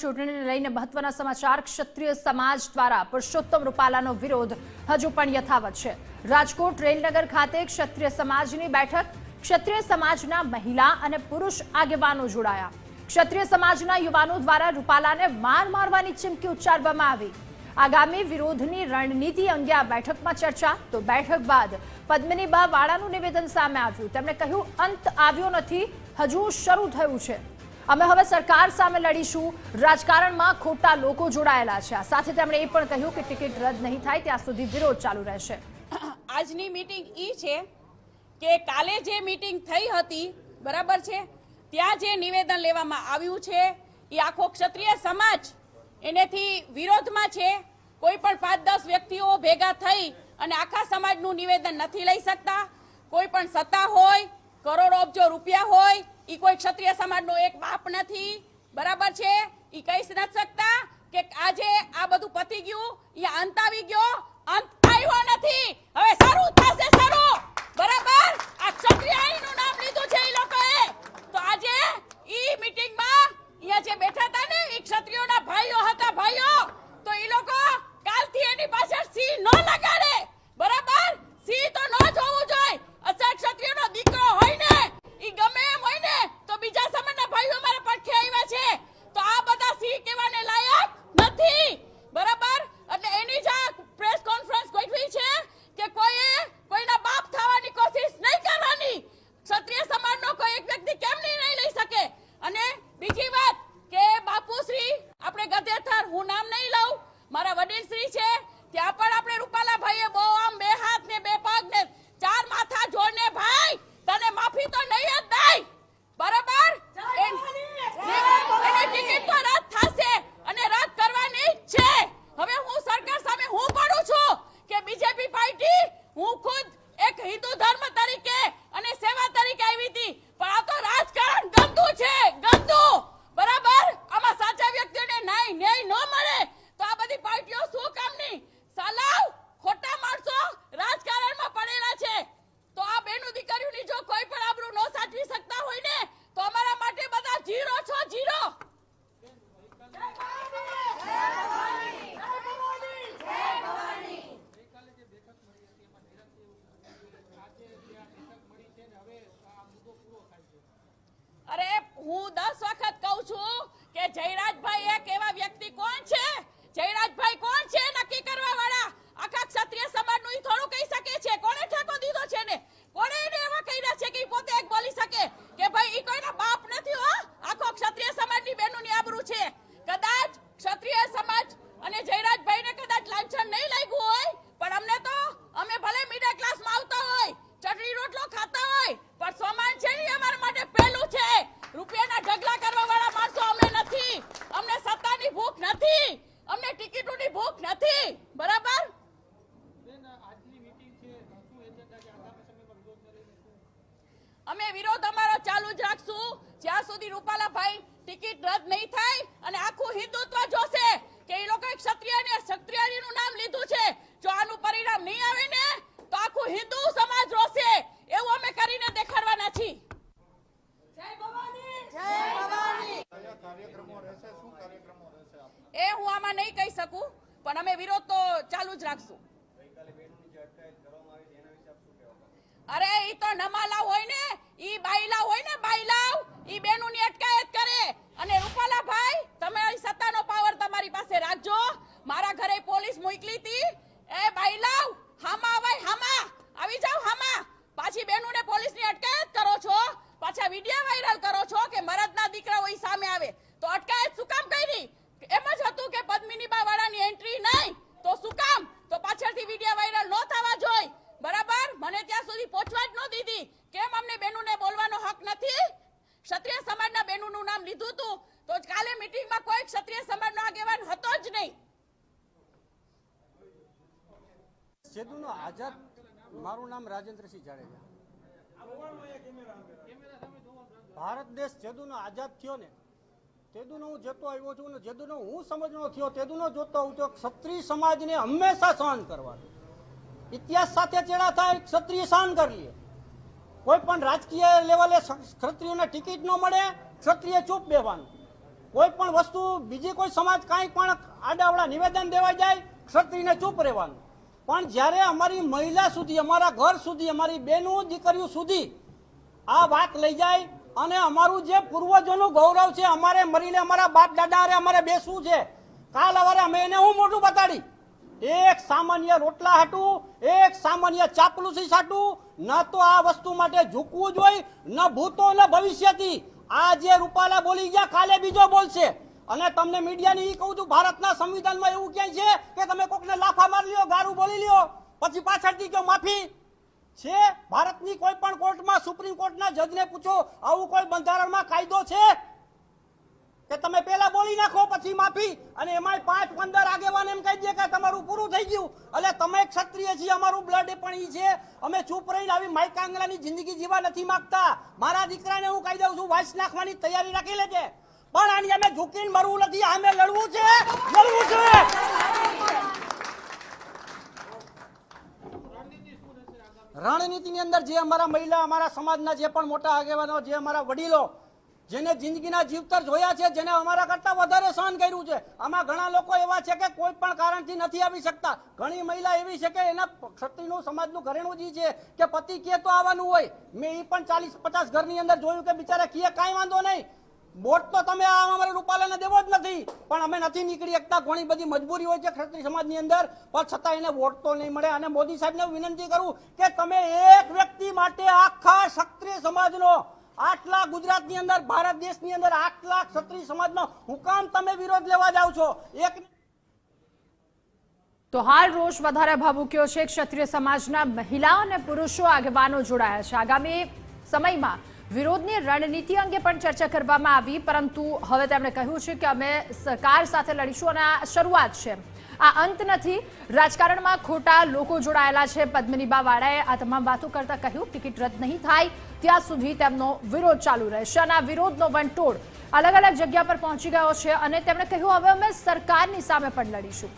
ચૂંટણીને લઈને મહત્વના સમાચાર. ક્ષત્રિય સમાજ દ્વારા પુરુષોત્તમ રૂપાલાનો વિરોધ હજુ પણ યથાવત છે. રાજકોટ રેલનગર ખાતે ક્ષત્રિય સમાજની બેઠક. ક્ષત્રિય સમાજના મહિલા અને પુરુષ આગેવાનો જોડાયા. ક્ષત્રિય સમાજના યુવાનો દ્વારા રૂપાલાને માર મારવાની ચીમકી ઉચ્ચારવામાં આવી. આગામી વિરોધની રણનીતિ અંગે આ બેઠકમાં ચર્ચા. તો બેઠક બાદ પદ્મિનીબા વાળાનું નિવેદન સામે આવ્યું. તેમણે કહ્યું, અંત આવ્યો નથી, હજુ શરૂ થયું છે. અમે હવે સરકાર સામે લડીશું. રાજકારણમાં ખોટા લોકો જોડાયેલા છે. સાથે તેમણે એ પણ કહ્યું કે ટિકિટ રદ નહીં થાય, ત્યાં સુધી વિરોધ ચાલુ રહેશે. આજની મીટિંગ ઈ છે કે કાલે જે મીટિંગ થઈ હતી, બરાબર છે? ત્યાં જે નિવેદન લેવામાં આવ્યું છે એ આખો ક્ષત્રિય સમાજ એનેથી વિરોધમાં છે. કોઈ પણ પાંચ દસ વ્યક્તિઓ ભેગા થઈ અને આખા સમાજનું નિવેદન નથી લઈ શકતા. કોઈ પણ સત્તા હોય કરોડો અબજો રૂપિયા હોય એ કોઈ ક્ષત્રિય સમાજનો એક બાપ નથી. બરાબર છે? એ કહી નથી શકતા કે આજે આ બધું પતી ગયું એ અંત આવી ગયો, અંત આવ્યો નથી. હવે સારું થશે સારું બરાબર? નથી. અમને ટિકિટોની ભૂખ નથી. બરાબર? અમે વિરોધ અમારો ચાલુ જ રાખશું. જ્યાં સુધી રૂપાલાભાઈ ટિકિટ રદ નહીં થાય અને આખું હિન્દુત્વ જોશે કે એ લોકોએ ક્ષત્રિય અને ક્ષત્રિયાણીનું નામ લીધું છે જો આનું પરિણામ નહીં આવે ને તો આખું હિન્દુ સમાજ રોશે એવું અમે કરીને દેખાડવાના છીએ જય ભવાની જય ભવાની કયા કાર્યક્રમો રહેશે શું કાર્યક્રમો રહેશે આપના? એ નહીં કહી શકું પણ અમે વિરોધ તો ચાલુ જ રાખશું. અરે ઈ તો નમાલાવ હોય ને ઈ બાઈલાવ હોય ને બાઈલાવ ઈ બેનુની અટકાયત કરે અને રૂપાલા ભાઈ તમે અહીં સત્તાનો પાવર તમારી પાસે રાખજો મારા ઘરે પોલીસ મોકલી હતી એ બાઈલાવ હામા આવાય હામા આવી જાવ હામા પાછી બેનુને પોલીસની અટકાયત કરો છો પાછા વિડિયો વાયરલ કરો છો કે મરદના દીકરાઓ ઈ સામે આવે તો અટકાયત શું કામ કરી એમ જ હતું કે પદ્મિની બાવાળાની એન્ટ્રી નહીં તો શું કામ તો પાછળથી વિડિયો વાયરલ ન થવા જોઈ બરાબર મને ત્યાં સુધી પહોંચવા જ ન દીધી કેમ અમને બેનુને બોલવાનો હક નથી ક્ષત્રિય સમાજના બેનુનું નામ લીધું હતું તો કાલે મીટિંગમાં કોઈ ક્ષત્રિય સમાજનો આગેવાન હતો જ નહીં. સેદુનો આઝાદ, મારું નામ રાજેન્દ્રસિંહ જાડેજા. ભારત દેશ જેદુનો આઝાદ થયો ને તેદુનો હું જતો આવ્યો છું ને જેદુનો હું સમજનો થયો તેદુનો જોતો હું તો ક્ષત્રિય સમાજને હંમેશા સહન કરવાનું ઇતિહાસ સાથે ચેડા થાય, ક્ષત્રિય સહન કરી લે. કોઈ પણ રાજકીય લેવલે ક્ષત્રિયોને ટિકિટ ન મળે, ક્ષત્રિય ચૂપ બેવાનું કોઈ પણ વસ્તુ બીજી કોઈ સમાજ કાંઈ પણ આડાવડા નિવેદન દેવા જાય, ક્ષત્રિયને ચૂપ રહેવાનું. પણ જ્યારે અમારી મહિલા સુધી, અમારા ઘર સુધી, અમારી બહેનો દીકરીઓ સુધી આ વાત લઈ જાય અને અમારું જે પૂર્વજોનું ગૌરવ છે, અમારે મરીને અમારા બાપ દાદા અમારે બેસવું છે, કાલ અવારે અમે એને હું મોટું બતાડી? એક સામાન્ય રોટલા હાટું, એક સામાન્ય ચાપલુસી સાટું, ન તો આ વસ્તુ માટે ઝૂકવું જોઈએ ન ભૂતો, ન ભવિષ્યથી. આ જે રૂપાલા બોલી ગયા, કાલે બીજો બોલશે. અને તમને મીડિયાને એ કહું છું, ભારતના સંવિધાનમાં એવું ક્યાંય છે કે તમે કોકને લાફા મારી લ્યો, ગારું બોલી લ્યો, પછી પાછળથી કયો માફી? છે? ભારતની કોઈ પણ કોર્ટમાં, સુપ્રીમ કોર્ટના જજને પૂછો, આવું કોઈ બંધારણમાં કાયદો છે? કે તમે પેલા બોલી નાખો, પછી માફી. અને એમાંય પાંચ, પંદર આગેવાન એમ કહી દે કે તમારું પૂરું થઈ ગયું. એટલે તમે ક્ષત્રિય છીએ, અમારું બ્લડ પણ ઈ છે. અમે ચૂપ રહીને આવી માઇક આંગલાની જિંદગી જીવા નથી માંગતા. મારા દીકરાને હું કહી દઉં છું, વાંચ નાખવાની તૈયારી રાખી લેજે. પણ આની અમે ઝૂકીને મરવું નથી અમે લડવું છે લડવું છે. રણનીતિની અંદર જે અમારા મહિલા, અમારા સમાજના જે પણ મોટા આગેવાનો, જે અમારા વડીલો જેને જિંદગીના જીવતર જોયા છે, જેને અમારા કરતા વધારે સહન કર્યું છે, આમાં ઘણા લોકો એવા છે કે કોઈ પણ કારણથી નથી આવી શકતા. ઘણી મહિલા એવી છે કે એના ક્ષત્રિયનું સમાજનું ઘરેણું જે છે કે પતિ કે તો આવવાનું હોય. મેં એ પણ ચાલીસ, પચાસ ઘરની અંદર જોયું કે બિચારા કીએ કાંઈ વાંધો નહીં. વોટ તો તમે આ અમારે રૂપાલાને દેવો જ નથી. પણ અમે નથી નીકળી શકતા. ઘણી બધી મજબૂરી હોય છે ક્ષત્રિય સમાજની અંદર. પણ છતાં એને વોટ તો નહીં મળે. અને મોદી સાહેબને વિનંતી કરું કે તમે એક વ્યક્તિ માટે આખા ક્ષત્રિય સમાજનો આટલા ગુજરાતની અંદર, ભારત દેશની અંદર આટલા ક્ષત્રિય સમાજનો નો હુકામ તમે વિરોધ લેવા જાવ છો? એક તો હાલ રોષ વધારે ભાવુક્યો છે ક્ષત્રિય સમાજના મહિલા અને પુરુષો આગેવાનો જોડાયા છે. આગામી સમયમાં વિરોધની રણનીતિ અંગે પણ ચર્ચા કરવામાં આવી, પરંતુ હવે તેમણે કહ્યું છે કે અમે સરકાર સાથે લડીશું અને આ શરૂઆત છે. આ અંત નથી. રાજકારણમાં ખોટા લોકો જોડાયેલા છે. પદ્મિનીબા વાળાએ આ તમામ વાતો કરતા કહ્યું, ટિકિટ રદ નહીં થાય, ત્યાં સુધી તેમનો વિરોધ ચાલુ રહેશે અને આ વિરોધનો વંટોળ અલગ અલગ જગ્યા પર પહોંચી ગયો છે અને તેમણે કહ્યું, હવે અમે સરકારની સામે પણ લડીશું.